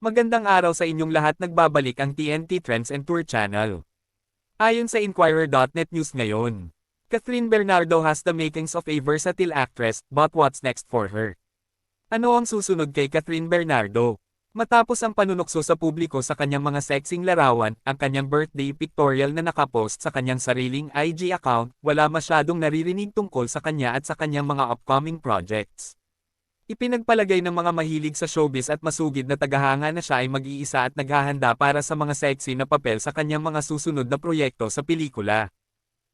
Magandang araw sa inyong lahat nagbabalik ang TNT Trends and Tour Channel. Ayon sa Inquirer.net News ngayon, Catherine Bernardo has the makings of a versatile actress, but what's next for her? Ano ang susunod kay Catherine Bernardo? Matapos ang panunokso sa publiko sa kanyang mga sexing larawan, ang kanyang birthday pictorial na nakapost sa kanyang sariling IG account, wala masyadong naririnig tungkol sa kanya at sa kanyang mga upcoming projects. Ipinagpalagay ng mga mahilig sa showbiz at masugid na tagahanga na siya ay mag-iisa at naghahanda para sa mga sexy na papel sa kanyang mga susunod na proyekto sa pelikula.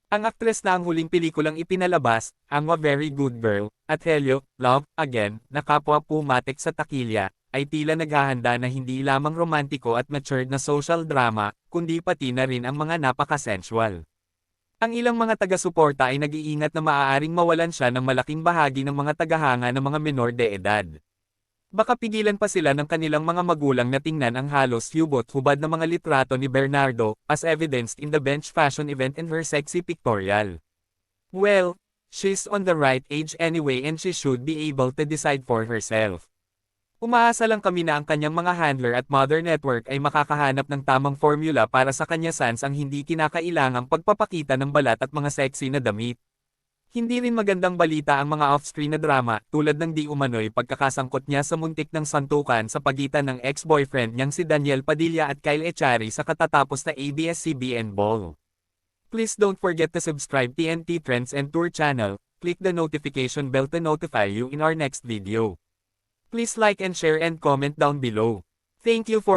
Ang aktres na ang huling pelikulang ipinalabas, ang A Very Good Girl, at Helio, Love, Again, na kapwa pumatik sa takilya, ay tila naghahanda na hindi lamang romantiko at matured na social drama, kundi pati na rin ang mga napaka-sensual. Ang ilang mga taga-suporta ay nag-iingat na maaaring mawalan siya ng malaking bahagi ng mga tagahanga ng mga menor de edad. Baka pigilan pa sila ng kanilang mga magulang na tingnan ang halos hubot-hubad na mga litrato ni Bernardo, as evidenced in the bench fashion event in her sexy pictorial. Well, she's on the right age anyway and she should be able to decide for herself. Umaasa lang kami na ang kanyang mga handler at mother network ay makakahanap ng tamang formula para sa kanya sans ang hindi kinakailangang pagpapakita ng balat at mga sexy na damit. Hindi rin magandang balita ang mga off-screen na drama, tulad ng di umano'y pagkakasangkot niya sa muntik ng santukan sa pagitan ng ex-boyfriend niyang si Daniel Padilla at Kyle Echari sa katatapos na ABS-CBN Ball. Please don't forget to subscribe TNT Trends and Tour channel, click the notification bell to notify you in our next video. Please like and share and comment down below. Thank you for